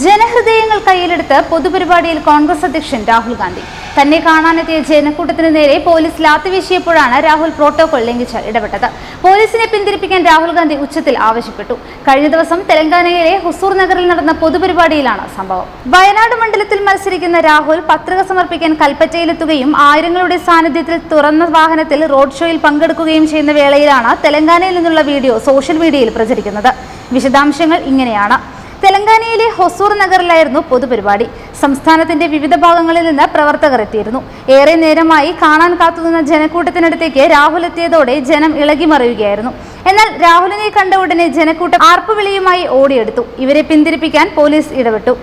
ജനഹൃദയങ്ങൾ കയ്യിലെടുത്ത് പൊതുപരിപാടിയിൽ കോൺഗ്രസ് അധ്യക്ഷൻ രാഹുൽ ഗാന്ധി. തന്നെ കാണാനെത്തിയ ജനക്കൂട്ടത്തിന് നേരെ പോലീസ് ലാത്തിവീശിയപ്പോഴാണ് രാഹുൽ പ്രോട്ടോകോൾ ലംഘിച്ച് ഇടപെട്ടത്. പോലീസിനെ പിന്തിരിപ്പിക്കാൻ രാഹുൽ ഗാന്ധി ഉച്ചത്തിൽ ആവശ്യപ്പെട്ടു. കഴിഞ്ഞ ദിവസം തെലങ്കാനയിലെ ഹുസൂർ നഗറിൽ നടന്ന പൊതുപരിപാടിയിലാണ് സംഭവം. വയനാട് മണ്ഡലത്തിൽ മത്സരിക്കുന്ന രാഹുൽ പത്രിക സമർപ്പിക്കാൻ കൽപ്പറ്റയിലെത്തുകയും ആയിരങ്ങളുടെ സാന്നിധ്യത്തിൽ തുറന്ന വാഹനത്തിൽ റോഡ് ഷോയിൽ പങ്കെടുക്കുകയും ചെയ്യുന്ന വേളയിലാണ് തെലങ്കാനയിൽ നിന്നുള്ള വീഡിയോ സോഷ്യൽ മീഡിയയിൽ പ്രചരിക്കുന്നത്. വിശദാംശങ്ങൾ ഇങ്ങനെയാണ്. തെലങ്കാനയിലെ ഹൊസൂർ നഗറിലായിരുന്നു പൊതുപരിപാടി. സംസ്ഥാനത്തിന്റെ വിവിധ ഭാഗങ്ങളിൽ നിന്ന് പ്രവർത്തകർ എത്തിയിരുന്നു. ഏറെ നേരമായി കാണാൻ കാത്തുനിന്ന ജനക്കൂട്ടത്തിനടുത്തേക്ക് രാഹുൽ എത്തിയതോടെ ജനം ഇളകി മറിയുകയായിരുന്നു. എന്നാൽ രാഹുലിനെ കണ്ട ഉടനെ ജനക്കൂട്ടം ആർപ്പുവിളിയുമായി ഓടിയെടുത്തു. ഇവരെ പിന്തിരിപ്പിക്കാൻ പോലീസ് ഇടപെട്ടു.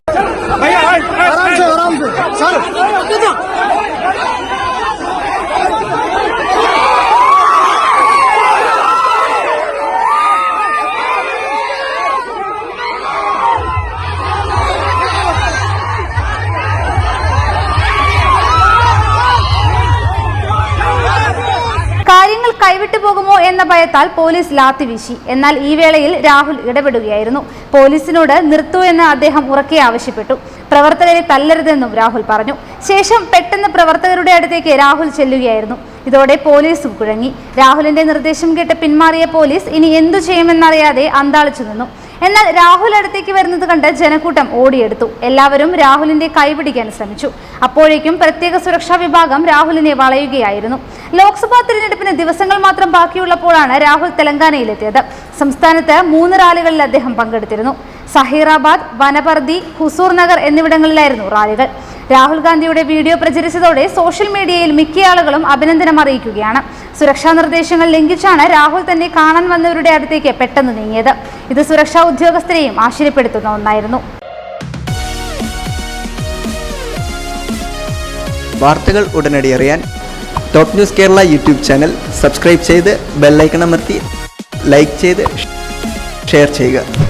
കൈവിട്ടു പോകുമോ എന്ന ഭയത്താൽ പോലീസ് ലാത്തി വീശി. എന്നാൽ ഈ വേളയിൽ രാഹുൽ ഇടപെടുകയായിരുന്നു. പോലീസിനോട് നിർത്തൂ എന്ന് അദ്ദേഹം ഉറക്കെ ആവശ്യപ്പെട്ടു. പ്രവർത്തകരെ തല്ലരുതെന്നും രാഹുൽ പറഞ്ഞു. ശേഷം പെട്ടെന്ന് പ്രവർത്തകരുടെ അടുത്തേക്ക് രാഹുൽ ചെല്ലുകയായിരുന്നു. ഇതോടെ പോലീസും കുഴങ്ങി. രാഹുലിന്റെ നിർദ്ദേശം കേട്ട് പിന്മാറിയ പോലീസ് ഇനി എന്തു ചെയ്യുമെന്നറിയാതെ അന്താളിച്ചു നിന്നു. എന്നാൽ രാഹുൽ അടുത്തേക്ക് വരുന്നത് കണ്ട് ജനക്കൂട്ടം ഓടിയെടുത്തു. എല്ലാവരും രാഹുലിന്റെ കൈപിടിക്കാൻ ശ്രമിച്ചു. അപ്പോഴേക്കും പ്രത്യേക സുരക്ഷാ വിഭാഗം രാഹുലിനെ വളയുകയായിരുന്നു. ലോക്സഭാ തിരഞ്ഞെടുപ്പിന് ദിവസങ്ങൾ മാത്രം ബാക്കിയുള്ളപ്പോഴാണ് രാഹുൽ തെലങ്കാനയിലെത്തിയത്. സംസ്ഥാനത്ത് മൂന്ന് റാലികളിൽ അദ്ദേഹം പങ്കെടുത്തിരുന്നു. സഹീറാബാദ് വനപർദി ഹുസൂർ നഗർ എന്നിവിടങ്ങളിലായിരുന്നു റാലികൾ. രാഹുൽ ഗാന്ധിയുടെ വീഡിയോ പ്രചരിച്ചതോടെ സോഷ്യൽ മീഡിയയിൽ മിക്ക ആളുകളും അഭിനന്ദനം അറിയിക്കുകയാണ്. സുരക്ഷാ നിർദ്ദേശങ്ങൾ ലംഘിച്ചാണ് രാഹുൽ തന്നെ കാണാൻ വന്നവരുടെ അടുത്തേക്ക് പെട്ടെന്ന് നീങ്ങിയത്. ഇത് സുരക്ഷാ ഉദ്യോഗസ്ഥരെയും ആശ്ചര്യപ്പെടുത്തുന്ന ഒന്നായിരുന്നു. വാർത്തകൾ ഉടനടി അറിയാൻ top news Kerala YouTube channel subscribe ചെയ്ത് ബെല്ലൈക്കൺ അമർത്തി ലൈക്ക് ചെയ്ത് ഷെയർ ചെയ്യുക.